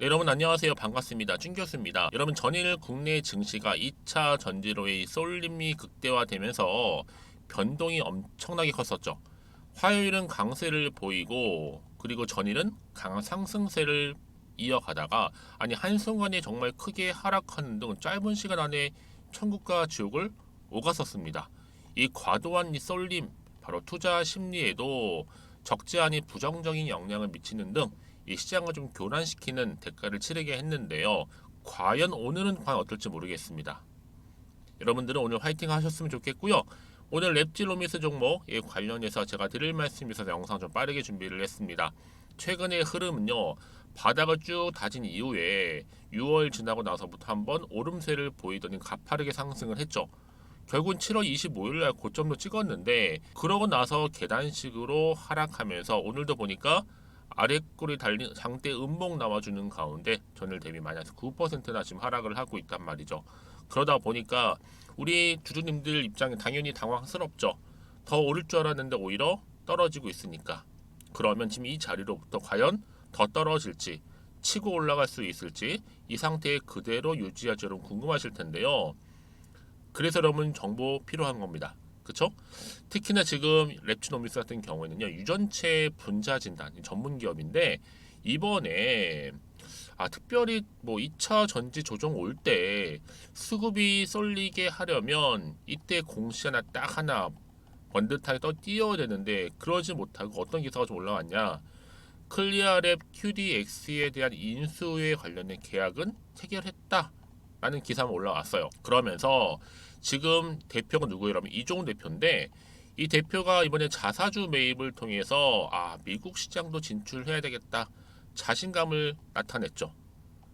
네, 여러분 안녕하세요. 반갑습니다. 준 교수입니다. 여러분 전일 국내 증시가 2차 전지로의 쏠림이 극대화되면서 변동이 엄청나게 컸었죠. 화요일은 강세를 보이고 그리고 전일은 강한 상승세를 이어가다가 아니 한순간에 정말 크게 하락하는 등 짧은 시간 안에 천국과 지옥을 오갔었습니다. 이 과도한 이 쏠림 바로 투자 심리에도 적지 않은 부정적인 영향을 미치는 등 이 시장을 좀 교란시키는 대가를 치르게 했는데요. 과연 오늘은 과연 어떨지 모르겠습니다. 여러분들은 오늘 화이팅 하셨으면 좋겠고요. 오늘 랩질로미스 종목에 관련해서 제가 드릴 말씀이 있어서 영상 좀 빠르게 준비를 했습니다. 최근의 흐름은요. 바닥을 쭉 다진 이후에 6월 지나고 나서부터 한번 오름세를 보이더니 가파르게 상승을 했죠. 결국은 7월 25일 날 고점도 찍었는데 그러고 나서 계단식으로 하락하면서 오늘도 보니까 아래꼬리 달린 장대 음봉 나와주는 가운데 전일 대비 마이너스 9%나 지금 하락을 하고 있단 말이죠. 그러다 보니까 우리 주주님들 입장에 당연히 당황스럽죠. 더 오를 줄 알았는데 오히려 떨어지고 있으니까. 그러면 지금 이 자리로부터 과연 더 떨어질지 치고 올라갈 수 있을지 이 상태 그대로 유지할지 여러분 궁금하실 텐데요. 그래서 여러분 정보 필요한 겁니다. 그렇죠? 특히나 지금 랩치노미스 같은 경우에는요 유전체 분자 진단 전문 기업인데 이번에 아 특별히 뭐 2차 전지 조정 올 때 수급이 쏠리게 하려면 이때 공시 하나 딱 하나 번듯하게 떠 띄어야 되는데 그러지 못하고 어떤 기사가 좀 올라왔냐 클리어랩 QDX에 대한 인수에 관련된 계약은 체결했다 라는 기사가 올라왔어요 그러면서 지금 대표가? 그러면 이종훈 대표인데 이 대표가 이번에 자사주 매입을 통해서 아 미국 시장도 진출해야 되겠다 자신감을 나타냈죠.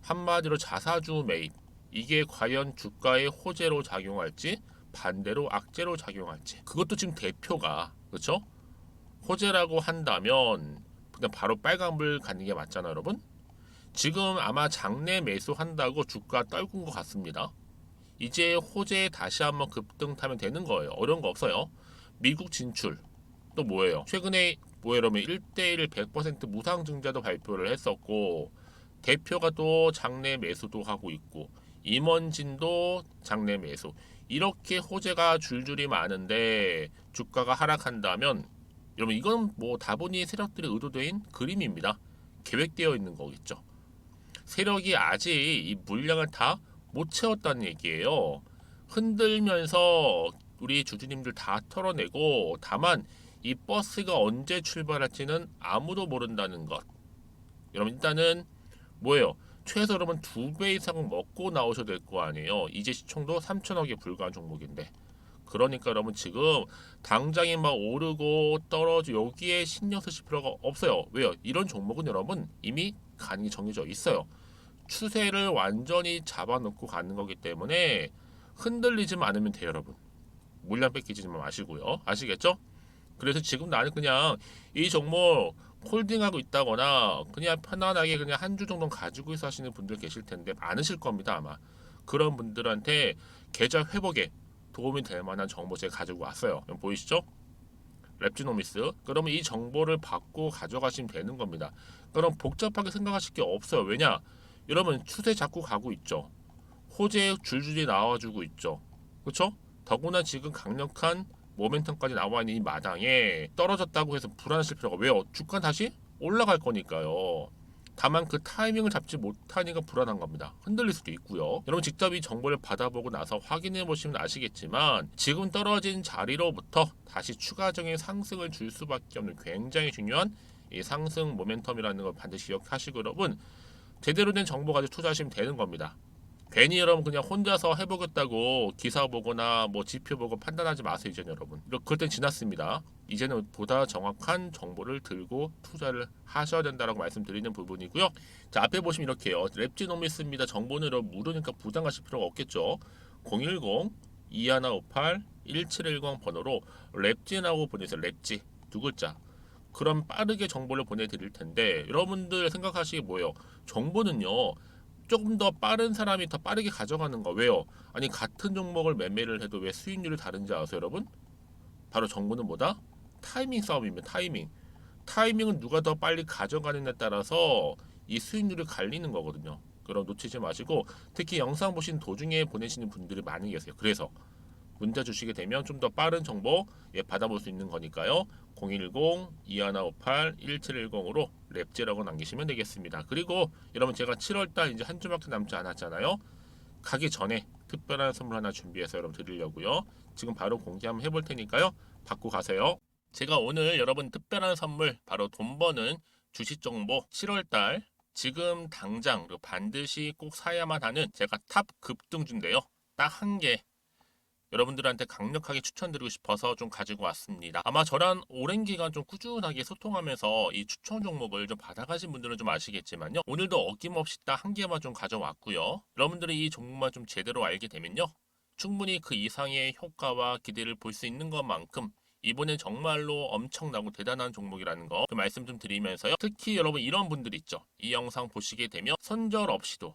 한마디로 자사주 매입 이게 과연 주가의 호재로 작용할지 반대로 악재로 작용할지 그것도 지금 대표가 그렇죠? 호재라고 한다면 그냥 바로 빨간불 가는 게 맞잖아요, 여러분. 지금 아마 장내 매수한다고 주가 떨군 것 같습니다. 이제 호재 다시 한번 급등 타면 되는 거예요. 어려운 거 없어요. 미국 진출 또 뭐예요? 최근에 뭐예요? 그러면 1대1 100% 무상증자도 발표를 했었고 대표가 또 장내 매수도 하고 있고 임원진도 장내 매수 이렇게 호재가 줄줄이 많은데 주가가 하락한다면 여러분 이건 뭐 다분히 세력들의 의도된 그림입니다. 계획되어 있는 거겠죠. 세력이 아직 이 물량을 다 못 채웠다는 얘기예요. 흔들면서 우리 주주님들 다 털어내고 다만 이 버스가 언제 출발할지는 아무도 모른다는 것. 여러분 일단은 뭐예요? 최소 여러분 두 배 이상은 먹고 나오셔야 될 거 아니에요. 이제 시총도 3천억에 불과한 종목인데. 그러니까 여러분 지금 당장에 막 오르고 떨어져 여기에 신경 쓰실 필요가 없어요. 왜요? 이런 종목은 여러분 이미 가능이 정해져 있어요. 추세를 완전히 잡아놓고 가는 거기 때문에 흔들리지만 않으면 돼요, 여러분. 물량 뺏기지 마시고요. 아시겠죠? 그래서 지금 나는 그냥 이 종목 홀딩하고 있다거나 그냥 편안하게 그냥 한 주 정도 가지고 있어 하시는 분들 계실 텐데 많으실 겁니다, 아마. 그런 분들한테 계좌 회복에 도움이 될 만한 정보 제가 가지고 왔어요. 보이시죠? 랩지노미스. 그러면 이 정보를 받고 가져가시면 되는 겁니다. 그럼 복잡하게 생각하실 게 없어요. 왜냐? 여러분 추세 잡고 가고 있죠. 호재 줄줄이 나와주고 있죠. 그렇죠? 더구나 지금 강력한 모멘텀까지 나와 있는 이 마당에 떨어졌다고 해서 불안하실 필요가 왜요? 주가 다시 올라갈 거니까요. 다만 그 타이밍을 잡지 못하니까 불안한 겁니다. 흔들릴 수도 있고요. 여러분 직접 이 정보를 받아보고 나서 확인해 보시면 아시겠지만 지금 떨어진 자리로부터 다시 추가적인 상승을 줄 수밖에 없는 굉장히 중요한 이 상승 모멘텀이라는 걸 반드시 기억하시고 여러분 제대로 된 정보 가지고 투자하시면 되는 겁니다. 괜히 여러분 그냥 혼자서 해보겠다고 기사 보거나 뭐 지표 보고 판단하지 마세요 이제는 여러분. 그럴 땐 지났습니다. 이제는 보다 정확한 정보를 들고 투자를 하셔야 된다라고 말씀드리는 부분이고요. 자 앞에 보시면 이렇게요. 랩지노미스입니다. 정보는 여러분 무료니까 부담하실 필요가 없겠죠. 010 2158 1710 번호로 랩진하고 보내세요. 랩지 두 글자. 그럼 빠르게 정보를 보내드릴 텐데 여러분들 생각하시기 뭐예요? 정보는요 조금 더 빠른 사람이 더 빠르게 가져가는 거 왜요? 아니 같은 종목을 매매를 해도 왜 수익률이 다른지 아세요 여러분? 바로 정보는 뭐다? 타이밍 싸움입니다 타이밍 타이밍은 누가 더 빨리 가져가느냐에 따라서 이 수익률이 갈리는 거거든요. 그럼 놓치지 마시고 특히 영상 보신 도중에 보내시는 분들이 많이 계세요. 그래서 문자 주시게 되면 좀 더 빠른 정보 예, 받아볼 수 있는 거니까요. 010-2158-1710으로 랩제라고 남기시면 되겠습니다. 그리고 여러분 제가 7월달 이제 한 주밖에 남지 않았잖아요. 가기 전에 특별한 선물 하나 준비해서 여러분 드리려고요. 지금 바로 공개 한번 해볼 테니까요. 받고 가세요. 제가 오늘 여러분 특별한 선물 바로 돈 버는 주식 정보 7월달 지금 당장 반드시 꼭 사야만 하는 제가 탑 급등주인데요. 딱 한 개 여러분들한테 강력하게 추천드리고 싶어서 좀 가지고 왔습니다. 아마 저랑 오랜 기간 좀 꾸준하게 소통하면서 이 추천 종목을 좀 받아가신 분들은 좀 아시겠지만요. 오늘도 어김없이 딱 한 개만 좀 가져왔고요. 여러분들이 이 종목만 좀 제대로 알게 되면요. 충분히 그 이상의 효과와 기대를 볼 수 있는 것만큼 이번엔 정말로 엄청나고 대단한 종목이라는 거좀 말씀 좀 드리면서요. 특히 여러분 이런 분들 있죠. 이 영상 보시게 되면 선절 없이도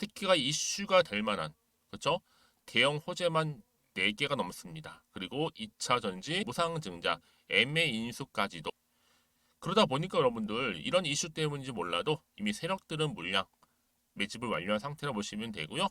특히가 이슈가 될 만한 그렇죠? 대형 호재만 4개가 넘습니다. 그리고 2차 전지, 무상 증자, 애매 인수까지도 그러다 보니까 여러분들 이런 이슈 때문인지 몰라도 이미 세력들은 물량 매집을 완료한 상태라 보시면 되고요.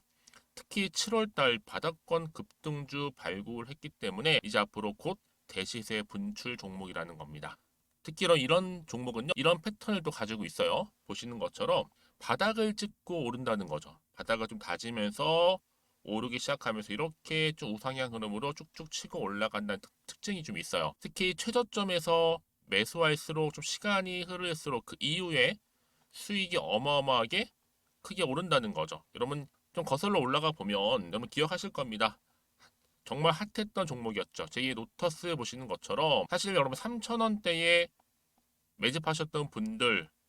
특히 7월달 바닥권 급등주 발굴했기 때문에 이제 앞으로 곧 대시세 분출 종목이라는 겁니다. 특히 이런 종목은요, 이런 패턴을 또 가지고 있어요. 보시는 것처럼 바닥을 찍고 오른다는 거죠. 바닥을 좀 다지면서 오르기 시작하면서 이렇게 좀 우상향 흐름으로 쭉쭉 치고 올라간다는 특, 특징이 좀 있어요. 특히 최저점에서 매수할수록 좀 시간이 흐를수록 그 이후에 수익이 어마어마하게 크게 오른다는 거죠. 여러분 좀 거슬러 올라가 보면 여러분 기억하실 겁니다. 정말 핫했던 종목이었죠. 제2 로터스 보시는 것처럼 사실 여러분 3,000원대에 매집하셨던 분들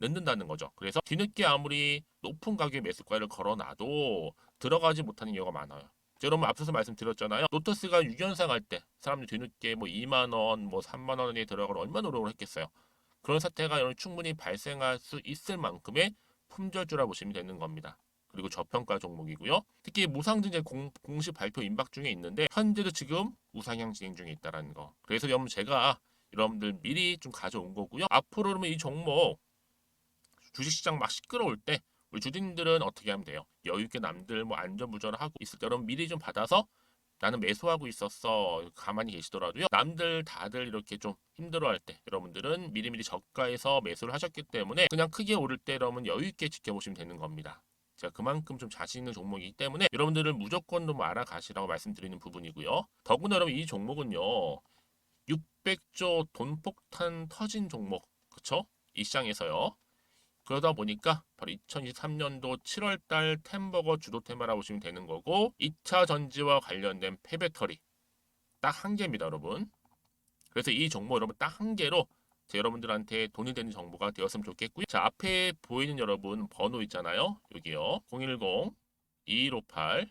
늦는다는 거죠. 그래서 뒤늦게 아무리 높은 가격의 매수가를 걸어놔도 들어가지 못하는 경우가 많아요. 자, 여러분 앞서서 말씀드렸잖아요. 로터스가 6연상 할 때 사람들이 뒤늦게 뭐 2만 원, 뭐 3만 원에 들어가러 얼마나 노력을 했겠어요. 그런 사태가 여러분 충분히 발생할 수 있을 만큼의 품절주라 보시면 되는 겁니다. 그리고 저평가 종목이고요. 특히 무상증자 공, 공식 발표 임박 중에 있는데 현재도 지금 우상향 진행 중에 있다라는 거. 그래서 여러분 제가 여러분들 미리 좀 가져온 거고요. 앞으로 그러면 이 종목 주식시장 막 시끄러울 때 우리 주주님들은 어떻게 하면 돼요? 여유 있게 남들 뭐 안전부전을 하고 있을 때 여러분 미리 좀 받아서 나는 매수하고 있었어 가만히 계시더라도요 남들 다들 이렇게 좀 힘들어할 때 여러분들은 미리미리 저가에서 매수를 하셨기 때문에 그냥 크게 오를 때 여러분 여유 있게 지켜보시면 되는 겁니다. 제가 그만큼 좀 자신 있는 종목이기 때문에 여러분들은 무조건 좀 알아가시라고 말씀드리는 부분이고요. 더구나 여러분 이 종목은요 600조 돈폭탄 터진 종목 그쵸? 이 시장에서요. 그러다 보니까 바로 2023년도 7월달 템버거 주도 테마라고 보시면 되는 거고 2차 전지와 관련된 폐배터리 딱 한 개입니다 여러분. 그래서 이 정보 여러분 딱 한 개로 제 여러분들한테 돈이 되는 정보가 되었으면 좋겠고요. 자 앞에 보이는 여러분 번호 있잖아요. 여기요. 010 2158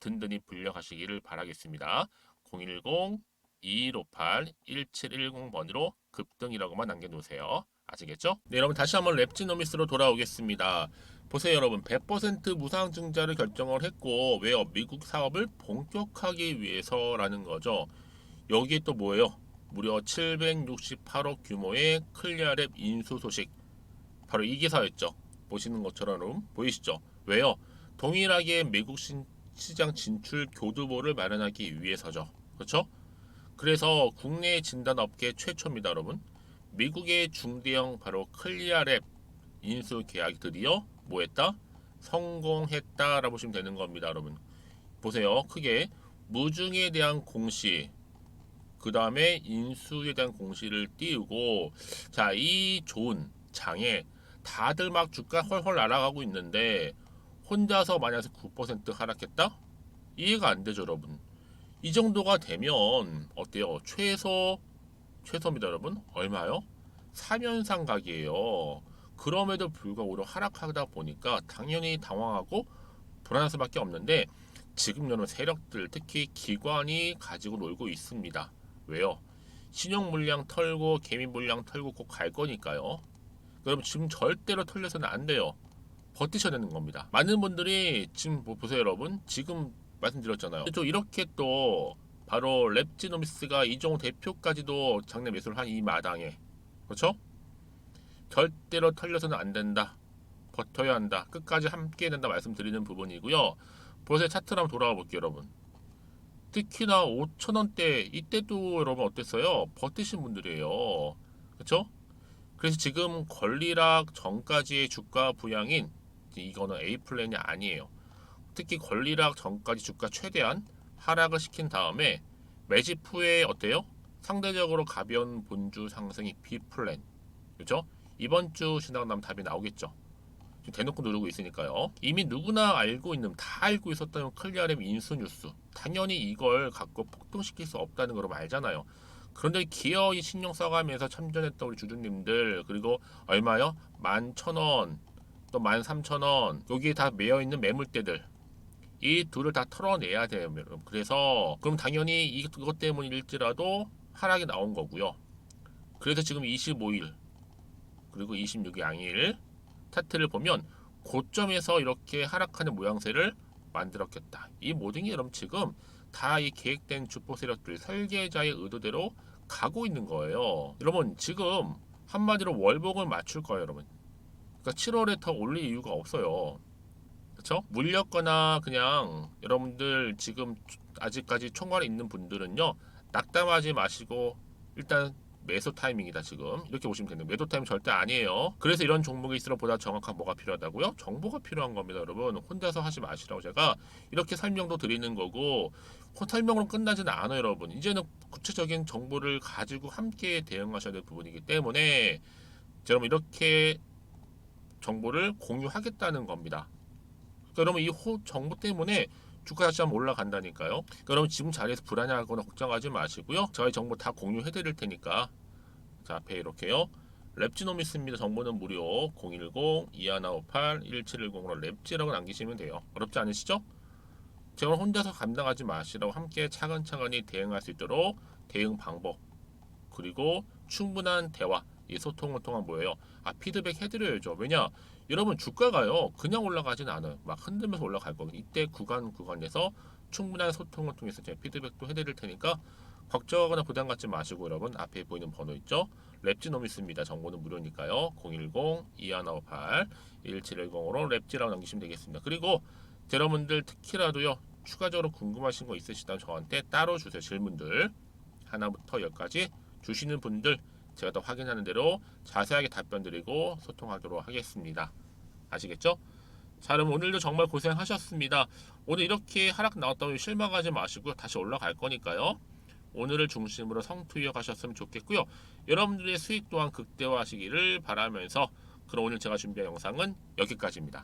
든든히 불려가시기를 바라겠습니다. 010-2158-1710번으로 급등이라고만 남겨놓으세요. 아시겠죠? 네, 여러분 다시 한번 랩지노미스로 돌아오겠습니다. 보세요, 여러분. 100% 무상증자를 결정을 했고 왜요? 미국 사업을 본격하기 위해서라는 거죠. 여기에 또 뭐예요? 무려 768억 규모의 클리어랩 인수 소식. 바로 이 기사였죠. 보시는 것처럼 보이시죠? 왜요? 동일하게 미국 신, 시장 진출 교두보를 마련하기 위해서죠. 그렇죠? 그래서 국내 진단 업계 최초입니다, 여러분. 미국의 중대형 바로 클리아랩 인수 계약이 드디어 뭐했다? 성공했다라고 보시면 되는 겁니다, 여러분. 보세요. 크게 무중에 대한 공시, 그 다음에 인수에 대한 공시를 띄우고, 자, 이 좋은 장에 다들 막 주가 헐헐 날아가고 있는데, 혼자서 마이너스 9% 하락했다? 이해가 안 되죠, 여러분. 이 정도가 되면 어때요? 최소 최소입니다, 여러분. 얼마요? 3연상 각이에요. 그럼에도 불구하고 하락하다 보니까 당연히 당황하고 불안할 수밖에 없는데 지금 여러분 세력들 특히 기관이 가지고 놀고 있습니다. 왜요? 신용 물량 털고 개미 물량 털고 꼭 갈 거니까요. 여러분 지금 절대로 털려서는 안 돼요. 버티셔야 되는 겁니다. 많은 분들이 지금 뭐 보세요, 여러분. 지금 말씀드렸잖아요. 또 이렇게 또 바로 랩지노미스가 이종 대표까지도 장내 매수를 한 이 마당에 그렇죠? 절대로 털려서는 안 된다. 버텨야 한다. 끝까지 함께 된다 말씀드리는 부분이고요. 보세요 차트를 한번 돌아가 볼게요, 여러분. 특히나 5천원대 이때도 여러분 어땠어요? 버티신 분들이에요. 그렇죠? 그래서 지금 권리락 전까지의 주가 부양인 이거는 A 플랜이 아니에요. 특히 권리락 전까지 주가 최대한 하락을 시킨 다음에 매집 후에 어때요? 상대적으로 가벼운 본주 상승이 B 플랜. 그죠? 이번 주 지나고 답이 나오겠죠. 지금 대놓고 누르고 있으니까요. 이미 누구나 알고 있는 다 알고 있었던 클리어랩 인수 뉴스. 당연히 이걸 갖고 폭등시킬 수 없다는 걸 알잖아요. 그런데 기어이 신용 써가면서 참전했던 우리 주주님들 그리고 얼마요? 만 천 원, 또만 삼천 원 여기에 다 매여 있는 매물대들 이 둘을 다 털어내야 돼요. 그래서 그럼 당연히 이것 때문일지라도 하락이 나온 거고요. 그래서 지금 25일 그리고 26일 양일 차트를 보면 고점에서 이렇게 하락하는 모양새를 만들었겠다. 이 모든 게 여러분 지금 다 이 계획된 주포 세력들 설계자의 의도대로 가고 있는 거예요. 여러분 지금 한마디로 월봉을 맞출 거예요, 여러분. 그러니까 7월에 더 올릴 이유가 없어요. 그렇죠? 물렸거나 그냥 여러분들 지금 아직까지 총괄에 있는 분들은요 낙담하지 마시고 일단 매수 타이밍이다 지금 이렇게 보시면 되는 매도 타이밍 절대 아니에요. 그래서 이런 종목이 있으면 보다 정확한 뭐가 필요하다고요? 정보가 필요한 겁니다, 여러분. 혼자서 하지 마시라고 제가 이렇게 설명도 드리는 거고 호- 설명으로 끝나지는 않아요, 여러분. 이제는 구체적인 정보를 가지고 함께 대응하셔야 될 부분이기 때문에 여러분 이렇게 정보를 공유하겠다는 겁니다. 그러니까 여러분 이 호, 정보 때문에 주가 다시 한번 올라간다니까요. 그러니까 여러분 지금 자리에서 불안해하거나 걱정하지 마시고요. 저희 정보 다 공유해 드릴 테니까 자 앞에 이렇게요. 랩지노미스입니다. 정보는 무료 010-2158-1710으로 랩지라고 남기시면 돼요. 어렵지 않으시죠? 제가 혼자서 감당하지 마시라고 함께 차근차근히 대응할 수 있도록 대응 방법 그리고 충분한 대화 이 소통을 통한 뭐예요? 아 피드백 해드려야죠. 왜냐 여러분 주가가요 그냥 올라가진 않아요. 막 흔들면서 올라갈 거거든요. 이때 구간 구간에서 충분한 소통을 통해서 제가 피드백도 해드릴 테니까 걱정하거나 부담 갖지 마시고 여러분 앞에 보이는 번호 있죠? 랩지노미스입니다. 정보는 무료니까요. 010-2158-1710으로 랩지라고 남기시면 되겠습니다. 그리고 여러분들 특히라도요 추가적으로 궁금하신 거 있으시다면 저한테 따로 주세요 질문들 하나부터 열까지 주시는 분들 제가 더 확인하는 대로 자세하게 답변 드리고 소통하도록 하겠습니다. 아시겠죠? 자, 여러분 오늘도 정말 고생하셨습니다. 오늘 이렇게 하락 나왔다고 실망하지 마시고 다시 올라갈 거니까요. 오늘을 중심으로 성투 이어 가셨으면 좋겠고요. 여러분들의 수익 또한 극대화하시기를 바라면서 그럼 오늘 제가 준비한 영상은 여기까지입니다.